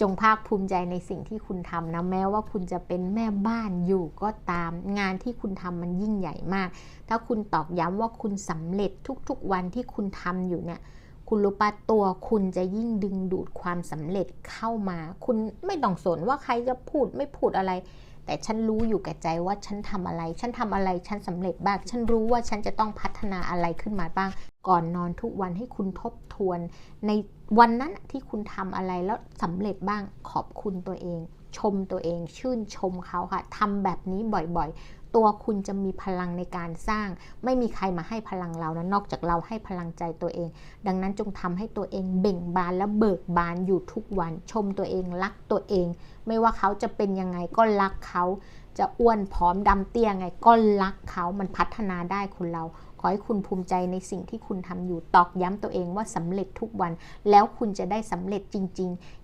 จงภาคภูมิใจในสิ่งที่คุณทำนะแม้ว่าคุณจะเป็นแม่บ้านอยู่ก็ตาม งานที่คุณทำมันยิ่งใหญ่มาก ถ้าคุณตอกย้ำว่าคุณสำเร็จทุกๆวันที่คุณทำอยู่เนี่ยคุณรู้ปะตัวคุณจะยิ่งดึงดูดความสำเร็จเข้ามา คุณไม่ต้องสนว่าใครจะพูดไม่พูดอะไร แต่ฉันรู้อยู่แก่ใจว่าฉันทำอะไร ฉันทำอะไรฉันสำเร็จบ้าง ฉันรู้ว่าฉันจะต้องพัฒนาอะไรขึ้นมาบ้าง ก่อนนอนทุกวันให้คุณทบทวน ในวันนั้นที่คุณทำอะไรแล้วสำเร็จบ้างขอบคุณตัวเอง ชมตัวเอง ชื่นชมเขาค่ะทำแบบนี้บ่อยๆ ตัวคุณจะมีพลังในการสร้าง ไม่มีใครมาให้พลังเรานะนอกจากเราให้พลังใจตัวเอง ดังนั้นจงทำให้ตัวเองเบ่งบานและเบิกบานอยู่ทุกวัน ชมตัวเองรักตัวเอง ไม่ว่าเขาจะเป็นยังไงก็รักเขา จะอ้วนผอมดำเตี้ยไงก็รักเขามันพัฒนาได้คนเรา ขอให้คุณภูมิใจในสิ่งที่คุณทำอยู่ตอกย้ำตัวเองว่าสำเร็จทุกวัน แล้วคุณจะได้สำเร็จจริง